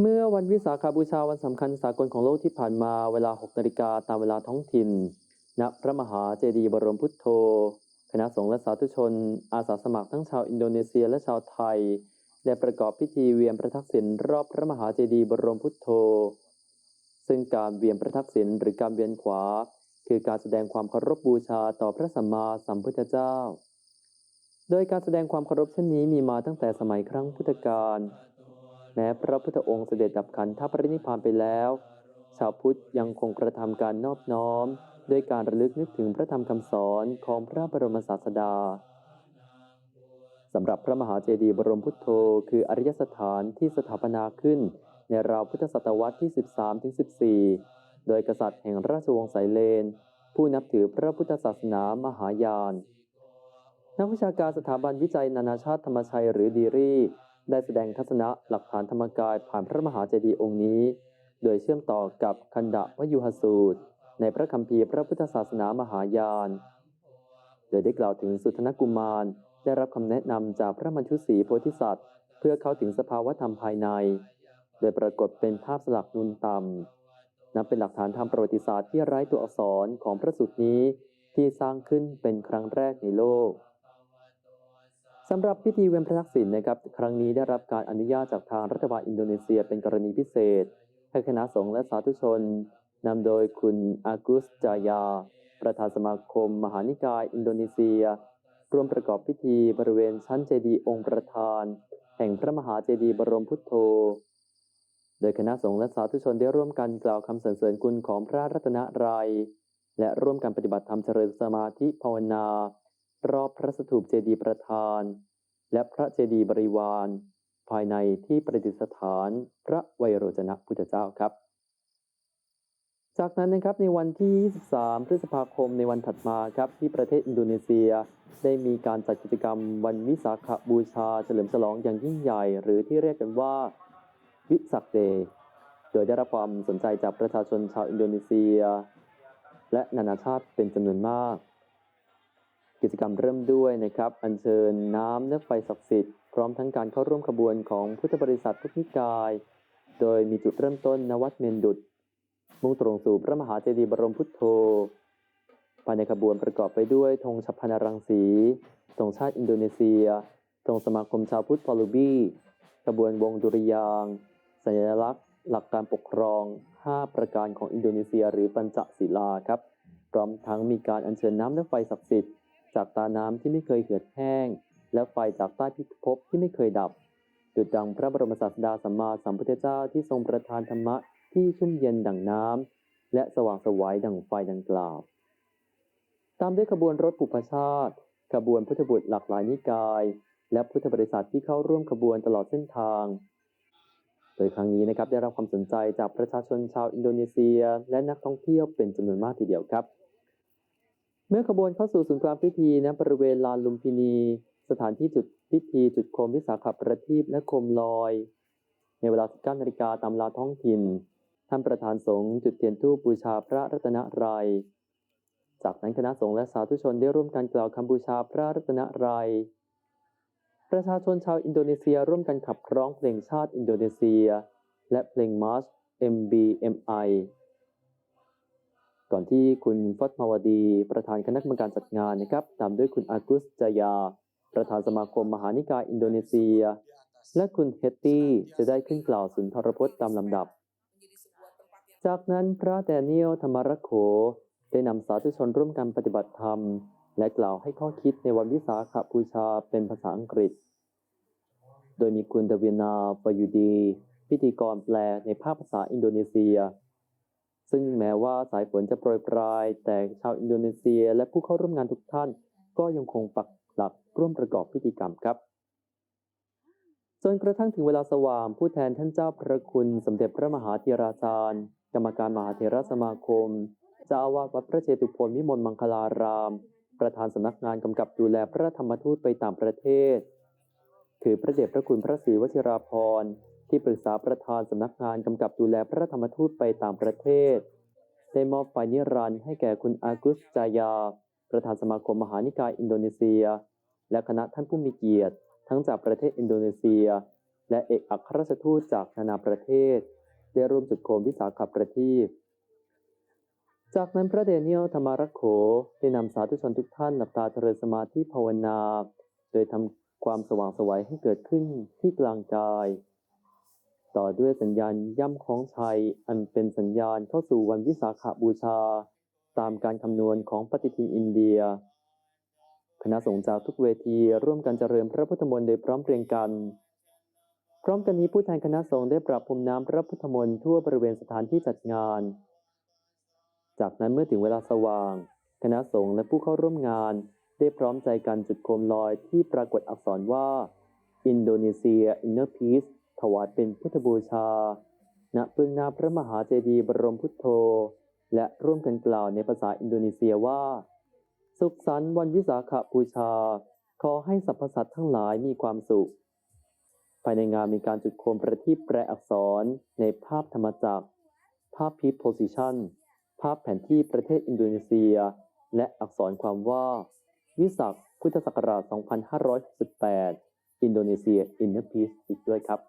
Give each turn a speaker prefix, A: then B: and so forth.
A: เมื่อวันวิสาขบูชาวันสำคัญสากลของโลกที่ผ่านมาเวลา 6 นาฬิกาตามเวลาท้องถิ่น ณ พระมหาเจดีย์บรมพุทโธ คณะสงฆ์และสาธุชน อาสาสมัครทั้งชาวอินโดนีเซียและชาวไทย ได้ประกอบพิธีเวียนประทักษิณรอบพระมหาเจดีย์บรมพุทโธ ซึ่งการเวียนประทักษิณหรือการเวียนขวา คือการแสดงความเคารพบูชาต่อพระสัมมาสัมพุทธเจ้า โดยการแสดงความเคารพเช่นนี้มีมาตั้งแต่สมัยครั้งพุทธกาล แม้พระพุทธองค์เสด็จดับขันธปรินิพพานไปแล้ว ชาวพุทธยังคงกระทำการนอบน้อม ด้วยการระลึกนึกถึงพระธรรมคำสอนของพระบรมศาสดาสำหรับพระมหาเจดีย์บรมพุทโธ คืออริยสถานที่สถาปนาขึ้น ในราวพุทธศตวรรษที่ 13-14 โดยกษัตริย์แห่งราชวงศ์ไสเลน ผู้นับถือพระพุทธศาสนามหายาน นักวิชาการสถาบันวิจัยนานาชาติธรรมชัยหรือดีรี ได้แสดงทัศนะหลักฐานธรรมกายผ่านพระมหาเจดีย์องค์นี้ โดยเชื่อมต่อกับคันดะวยุหสูตร ในพระคัมภีร์พระพุทธศาสนามหายาน โดยได้กล่าวถึงสุทนกุมาร ได้รับคำแนะนำจากพระมัญชุสีโพธิสัตว์ เพื่อเข้าถึงสภาวธรรมภายใน โดยปรากฏเป็นภาพสลักนูนต่ำนับเป็นหลักฐานทางประวัติศาสตร์ที่ไร้ตัวอักษรของพระสูตรนี้ที่สร้างขึ้นเป็นครั้งแรกในโลก สำหรับพิธีเวียนพระทักษิณนะครับ ครั้งนี้ได้รับการอนุญาตจากทางรัฐบาลอินโดนีเซียเป็นกรณีพิเศษ ให้คณะสงฆ์และสาธุชนนำโดยคุณอากุสจายา ประธานสมาคม มหานิกายอินโดนีเซีย ร่วมประกอบพิธีบริเวณชั้นเจดีย์องค์ประธาน แห่งพระมหาเจดีย์บรมพุทโธ โดยคณะสงฆ์และสาธุชนได้ร่วมกันกล่าวคำสรรเสริญคุณของพระรัตนตรัยและร่วมกันปฏิบัติธรรมเจริญสมาธิภาวนา รอบพระสถูปเจดีย์ประธาน และพระเจดีย์บริวาร ภายในที่ประดิษฐานพระไวโรจนะพุทธเจ้าครับ จากนั้นนะครับในวันที่ 23 พฤษภาคมในวันถัดมาครับที่ประเทศอินโดนีเซีย ได้มีการจัดกิจกรรมวันวิสาขบูชา เฉลิมฉลองอย่างยิ่งใหญ่ หรือที่เรียกกันว่าวิสักเดย์โดยได้รับความสนใจจากประชาชนชาวอินโดนีเซีย และนานาชาติเป็นจำนวนมาก กิจกรรมเริ่มด้วยนะครับ อัญเชิญน้ำและไฟศักดิ์สิทธิ์พร้อมทั้งการเข้าร่วมขบวนของพุทธบริษัททุกนิกาย โดยมีจุดเริ่มต้นณวัดเมนดุด มุ่งตรงสู่พระมหาเจดีย์บรมพุทโธ ภายในขบวนประกอบไปด้วยธงชัพพนารังสีธงชาติอินโดนีเซียธงสมาคมชาวพุทธพอลูบีขบวนวงดุริยางสัญลักษณ์ หลักการปกครอง 5 ประการของอินโดนีเซีย หรือปัญจศีลาครับ พร้อมทั้งมีการอัญเชิญน้ำและไฟศักดิ์สิทธิ์ จากตาน้ำที่ไม่เคยเหือดแห้ง และไฟจากใต้พิภพที่ไม่เคยดับดุจดังพระบรมศาสดาสัมมาสัมพุทธเจ้าที่ทรงประทานธรรมะที่ชุ่มเย็นดั่งน้ำและสว่างสวายดั่งไฟดังกล่าว ตามด้วยขบวนรถปุพชาติ ขบวนพุทธบุตรหลากหลายนิกาย และพุทธบริษัทที่เข้าร่วมขบวนตลอดเส้นทาง โดยครั้งนี้นะครับได้รับความสนใจจากประชาชนชาวอินโดนีเซีย และนักท่องเที่ยวเป็นจำนวนมากทีเดียวครับ เมื่อขบวนเข้าสู่ศูนย์กลางพิธีณบริเวณลานลุมพินี สถานที่จุดพิธีจุดโคมวิสาขประทีปและโคมลอย ในเวลา 19นาฬิกาตามเวลาท้องถิ่น ท่านประธานสงฆ์จุดเทียนธูปบูชาพระรัตนตรัย จากนั้นคณะสงฆ์และสาธุชนได้ร่วมกันกล่าวคำบูชาพระรัตนตรัย ประชาชนชาวอินโดนีเซียร่วมกันขับร้องเพลงชาติอินโดนีเซีย และเพลงมาร์ช MBMI ก่อนที่คุณฟัตมาวดี ประธานคณะกรรมการจัดงานนะครับ ตามด้วยคุณอากุสจายา ประธานสมาคมมหานิกายอินโดนีเซีย และคุณเฮตตี้จะได้ขึ้นกล่าวสุนทรพจน์ตามลำดับ จากนั้นพระแดเนียลธรรมรักโขได้นำสาธุชนร่วมกันปฏิบัติธรรม และกล่าวให้ข้อคิดในวันวิสาขบูชาเป็นภาษาอังกฤษ โดยมีคุณเดวียนาปยุดี พิธีกรแปลในภาคภาษาอินโดนีเซีย ซึ่งแม้ว่าสายฝนจะโปรยปลาย แต่ชาวอินโดนีเซีย และผู้เข้าร่วมงานทุกท่าน ก็ยังคงปักหลักร่วมประกอบพิธีกรรมครับจนกระทั่งถึงเวลาสว่างผู้แทนท่านเจ้าพระคุณ สมเด็จพระมหาเถราจารย์ กรรมการมหาเถรสมาคมเจ้าอาวาสวัดพระเจตุพนวิมลมังคลาราม ประธานสำนักงานกำกับดูแลพระธรรมทูตไปต่างประเทศคือพระเดชพระคุณพระศรีวชิราภรณ์ ที่ปรึกษาประธานสำนักงานกำกับดูแลพระธรรมทูตไปต่างประเทศ ได้มอบไฟนิรันดร์ให้แก่คุณอากุสจายา ประธานสมาคมมหานิกายอินโดนีเซีย และคณะท่านผู้มีเกียรติ ทั้งจากประเทศอินโดนีเซีย และเอกอัครราชทูตจากนานาประเทศ ได้ร่วมจุดโคมวิสาขประทีปจากนั้นพระเดเนียลธรรมารักโขได้นำสาธุชนทุกท่านหลับตาเจริญสมาธิภาวนา โดยทำความสว่างสวัยให้เกิดขึ้นที่กลางกาย ต่อด้วยสัญญาณย่ำคล้องชัย อันเป็นสัญญาณเข้าสู่วันวิสาขบูชา ตามการคำนวณของปฏิทินอินเดีย คณะสงฆ์จากทุกเวทีร่วมกันเจริญพระพุทธมนต์โดยพร้อมเพรียงกัน พร้อมกันนี้ผู้แทนคณะสงฆ์ได้ปรับพรมน้ำพระพุทธมนต์ทั่วบริเวณสถานที่จัดงาน จากนั้นเมื่อถึงเวลาสว่าง คณะสงฆ์และผู้เข้าร่วมงาน ได้พร้อมใจกันจุดโคมลอยที่ปรากฏอักษรว่า อินโดนีเซียอินเนอร์พีซ ถวายเป็นพุทธบูชา ณเบื้องหน้าพระมหาเจดีย์บรมพุทโธ และร่วมกันกล่าวในภาษาอินโดนีเซียว่า สุขสันต์วันวิสาขบูชา ขอให้สรรพสัตว์ทั้งหลายมีความสุข ภายในงานมีการจุดโคมประทีปแปรอักษรในภาพธรรมจักร ภาพพีทโพซิชันภาพแผนที่ประเทศอินโดนีเซีย และอักษรความว่า วิสักพุทธศักราช 2568 อินโดนีเซีย อินเนอร์พีซอีกด้วยครับ